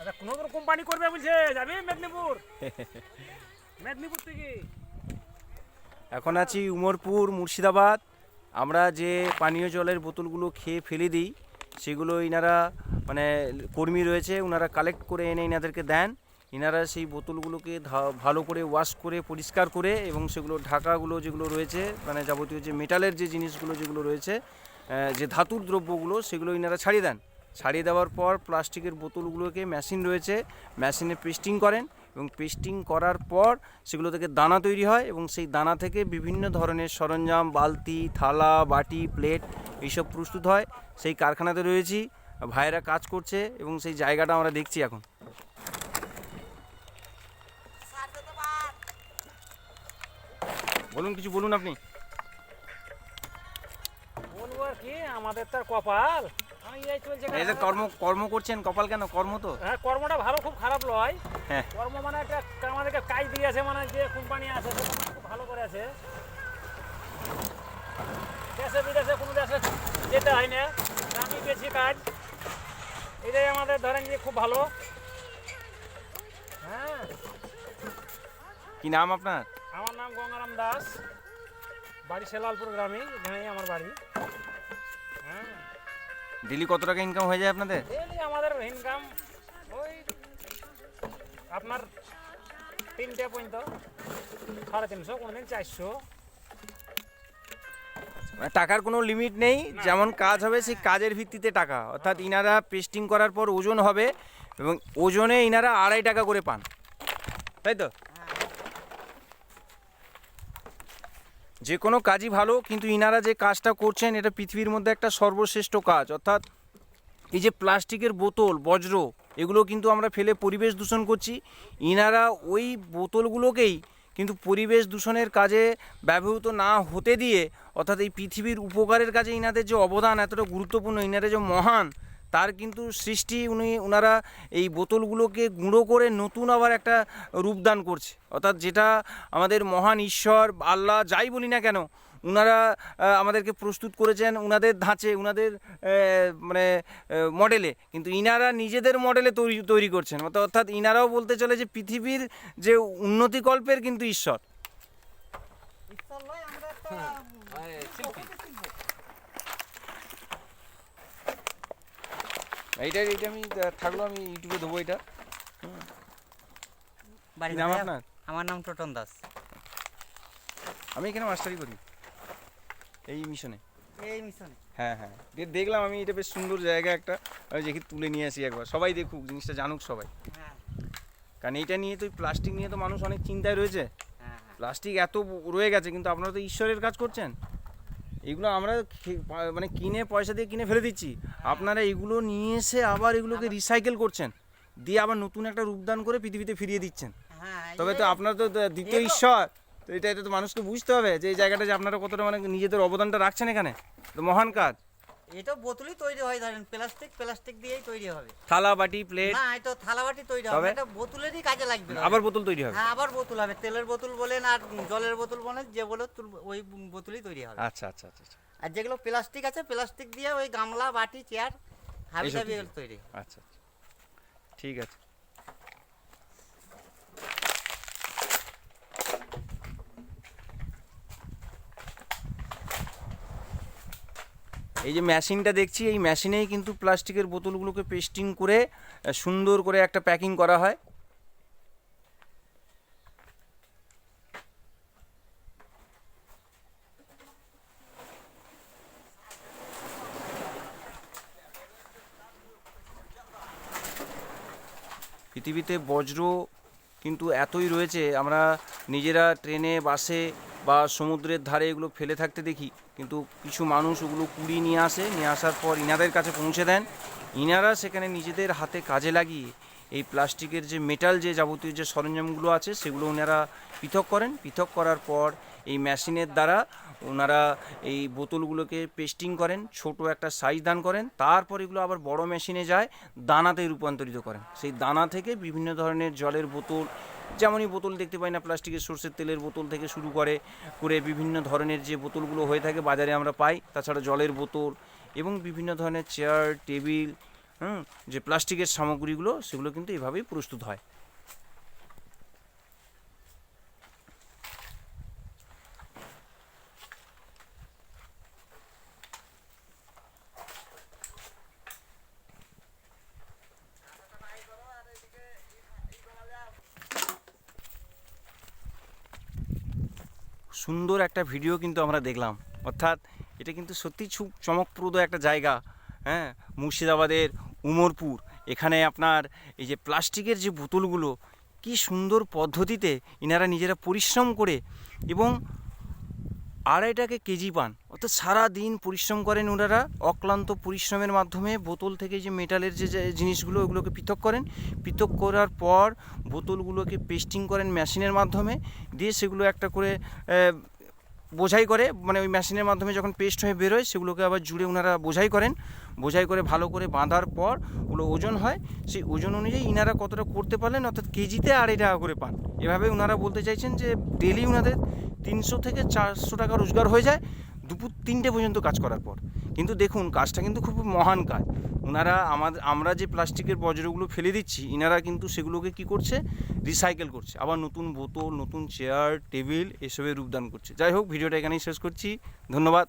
আচ্ছা কোনো কোনো কোম্পানি করবে বলছে যাবি মেদিনীপুর? মেদিনীপুর থেকে? এখন আছি উমরপুর মুর্শিদাবাদ। আমরা যে পানীয় জলের বোতলগুলো খেয়ে ফেলে দিই সেগুলো ইনারা মানে কর্মী রয়েছে ওনারা কালেক্ট করে এনে ইনাদেরকে দেন। ইনারা সেই বোতলগুলোকে ভালো করে ওয়াশ করে পরিষ্কার করে এবং সেগুলো ঢাকাগুলো যেগুলো রয়েছে মানে যাবতীয় যে মেটালের যে জিনিসগুলো যেগুলো রয়েছে যে ধাতুর দ্রব্যগুলো সেগুলো ইনারা ছাড়িয়ে দেন। ছাড়িয়ে দেওয়ার পর প্লাস্টিকের বোতলগুলোকে মেশিন রয়েছে। মেশিনে পেস্টিং করেন এবং পেস্টিং করার পর সেগুলো থেকে দানা তৈরি হয় এবং সেই দানা থেকে বিভিন্ন ধরনের সরঞ্জাম, বালতি, থালা, বাটি, প্লেট এইসব প্রস্তুত হয়। সেই কারখানাতে রয়েছি, ভাইয়েরা কাজ করছে এবং সেই জায়গাটা আমরা দেখছি এখন। বলুন, কিছু বলুন আপনি। বলব কি, আমাদের তার কপাল। এই যে কর্ম কর্ম করছেন কপাল কেন? কর্ম তো। হ্যাঁ কর্মটা ভালো খুব খারাপ নয় হ্যাঁ। কর্ম মানে একটা আমাদেরকে কাজ দিয়েছে মানে যে কোম্পানি আছে সে খুব ভালো করে আছে দেশে বিদেশে কোনো দেশে যেতে হয় না। আমি গেছি কাজ। এটাই আমাদের ধরেন যে খুব ভালো। হ্যাঁ। কি নাম আপনার? আমার নাম গঙ্গারাম দাস। বাড়ি সেলালপুর গ্রামে এখানেই আমার বাড়ি। ডেলি কত টাকা ইনকাম হয়ে যায় আপনাদের? আমাদের ইনকাম ওই আপনার তিনটে পর্যন্ত সাড়ে তিনশো কোনোদিন চারশো। মানে টাকার কোনো লিমিট নেই যেমন কাজ হবে সেই কাজের ভিত্তিতে টাকা। অর্থাৎ ইনারা পেস্টিং করার পর ওজন হবে এবং ওজনে ইনারা আড়াই টাকা করে পান। তাই তো? যে কোনো কাজই ভালো, কিন্তু ইনারা যে কাজটা করছেন, এটা পৃথিবীর মধ্যে একটা সর্বশ্রেষ্ঠ কাজ। অর্থাৎ এই যে প্লাস্টিকের বোতল, বজ্র, এগুলো কিন্তু আমরা ফেলে পরিবেশ দূষণ করছি। ইনারা ওই বোতলগুলোকেই কিন্তু পরিবেশ দূষণের কাজে ব্যবহৃত না হতে দিয়ে, অর্থাৎ এই পৃথিবীর উপকারের কাজে ইনাদের যে অবদান এতটা গুরুত্বপূর্ণ, ইনারা যে মহান তার কিন্তু সৃষ্টি উনি ওনারা এই বোতলগুলোকে গুঁড়ো করে নতুন আবার একটা রূপদান করছে। অর্থাৎ যেটা আমাদের মহান ঈশ্বর, আল্লাহ যাই বলি না কেন ওনারা আমাদেরকে প্রস্তুত করেছেন ওনাদের ধাঁচে ওনাদের মানে মডেলে। কিন্তু ইনারা নিজেদের মডেলে তৈরি তৈরি করছেন। অর্থাৎ- ইনারাও বলতে চলে যে পৃথিবীর যে উন্নতিকল্পের কিন্তু ঈশ্বর। এইটা এইটা আমি থাকল আমি ইউটিউবে দেবো এটা। বাড়ি নাম আপনার? আমার নাম টোটন দাস। আমি এখানে মাস্টারি করি এই মিশনে। এই মিশনে? হ্যাঁ হ্যাঁ। দেখলাম আমি এটা বেশ সুন্দর জায়গা একটা। দেখি তুলে নিয়ে আসি একবার। সবাই দেখুক জিনিসটা জানুক সবাই। হ্যাঁ। কারণ এইটা নিয়ে তো প্লাস্টিক নিয়ে তো মানুষ অনেক চিন্তায় রয়েছে। হ্যাঁ হ্যাঁ। প্লাস্টিক এত রয়ে গেছে কিন্তু আপনারা তো ঈশ্বরের কাজ করছেন। এগুলো আমরা মানে কিনে পয়সা দিয়ে কিনে ফেলে দিচ্ছি। আপনারা এগুলো নিয়ে এসে আবার এগুলোকে রিসাইকেল করছেন। দিয়ে আবার নতুন একটা রূপদান করে পৃথিবীতে ফিরিয়ে দিচ্ছেন। হ্যাঁ তবে তো আপনার তো দ্বিতীয় ঈশ্বর। তো এটা এটা তো মানুষকে বুঝতে হবে যে এই জায়গাটা যে আপনারা কতটা মানে নিজেদের অবদানটা রাখছেন এখানে। তো মহান কাজ। এটা বোতলই তৈরি হয় ধরেন প্লাস্টিক প্লাস্টিক দিয়েই তৈরি হবে। থালা বাটি প্লেট না এটা থালাবাটি তৈরি হবে? এটা বোতলেরই কাজে লাগবে। আবার বোতল তৈরি হবে? হ্যাঁ আবার বোতল হবে তেলের বোতল বলেন আর জলের বোতল বলেন যে বলে ওই বোতলই তৈরি হবে। আচ্ছা আচ্ছা আচ্ছা আচ্ছা। আর যেগুলো প্লাস্টিক আছে প্লাস্টিক দিয়ে ওই গামলা বাটি চেয়ার হাবি তৈরি। আচ্ছা আচ্ছা। ঠিক আছে। এই যে মেশিনটা দেখছি, এই মেশিনেই কিন্তু প্লাস্টিকের বোতলগুলোকে পেস্টিং করে সুন্দর করে একটা প্যাকিং করা হয়। পৃথিবীতে বজ্র কিন্তু এতই রয়েছে, আমরা নিজেরা ট্রেনে, বাসে বা সমুদ্রের ধারে এগুলো ফেলে থাকতে দেখি। কিন্তু কিছু মানুষ ওগুলো কুড়ি নিয়ে আসে, নিয়ে আসার পর ইনাদের কাছে পৌঁছে দেন। ইনারা সেখানে নিজেদের হাতে কাজে লাগিয়ে এই প্লাস্টিকের যে মেটাল যে যাবতীয় যে সরঞ্জামগুলো আছে, সেগুলো ওনারা পৃথক করেন। পৃথক করার পর এই মেশিনের দ্বারা ওনারা এই বোতলগুলোকে পেস্টিং করেন, ছোট একটা সাইজ দান করেন, তারপর এগুলো আবার বড় মেশিনে যায়, দানাতে রূপান্তরিত করেন। সেই দানা থেকে বিভিন্ন ধরনের জলের বোতল, যেমনই বোতল দেখতে পাই না, প্লাস্টিকের সর্ষের তেলের বোতল থেকে শুরু করে করে বিভিন্ন ধরনের যে বোতলগুলো হয়ে থাকে বাজারে আমরা পাই, তাছাড়া জলের বোতল এবং বিভিন্ন ধরনের চেয়ার টেবিল যে প্লাস্টিকের সামগ্রীগুলো, সেগুলো কিন্তু এভাবেই প্রস্তুত হয়। সুন্দর একটা ভিডিও কিন্তু আমরা দেখলাম। অর্থাৎ এটা কিন্তু সত্যি খুব চমকপ্রদ একটা জায়গা হ্যাঁ? মুর্শিদাবাদের উমরপুর। এখানে আপনার এই যে প্লাস্টিকের যে বোতলগুলো, কি সুন্দর পদ্ধতিতে এনারা নিজেরা পরিশ্রম করে এবং আড়াইটাকে কেজি পান। অর্থাৎ সারা দিন পরিশ্রম করেন ওনারা, অক্লান্ত পরিশ্রমের মাধ্যমে বোতল থেকে যে মেটালের যে জিনিসগুলো, ওগুলোকে পৃথক করেন। পৃথক করার পর বোতলগুলোকে পেস্টিং করেন মেশিনের মাধ্যমে। দিয়ে সেগুলো একটা করে বোঝাই করে মানে ওই মেশিনের মাধ্যমে যখন পেস্ট হয়ে বেরোয়, সেগুলোকে আবার জুড়ে ওনারা বোঝাই করেন। বোঝাই করে ভালো করে বাঁধার পর ওগুলো ওজন হয়। সেই ওজন অনুযায়ী ইনারা কতটা করতে পারলেন, অর্থাৎ কেজিতে আড়াই টাকা করে পান। এভাবে ওনারা বলতে চাইছেন যে ডেলি ওনাদের তিনশো থেকে চারশো টাকা রোজগার হয়ে যায় দুপুর তিনটে পর্যন্ত কাজ করার পর। কিন্তু দেখুন, কাজটা কিন্তু খুব মহান কাজ। ওনারা আমাদের, আমরা যে প্লাস্টিকের বজ্রগুলো ফেলে দিচ্ছি, ইনারা কিন্তু সেগুলোকে কি করছে? রিসাইকেল করছে। আবার নতুন বোতল, নতুন চেয়ার, টেবিল, এসবের রূপদান করছে। যাই হোক, ভিডিওটা এখানেই শেষ করছি। ধন্যবাদ।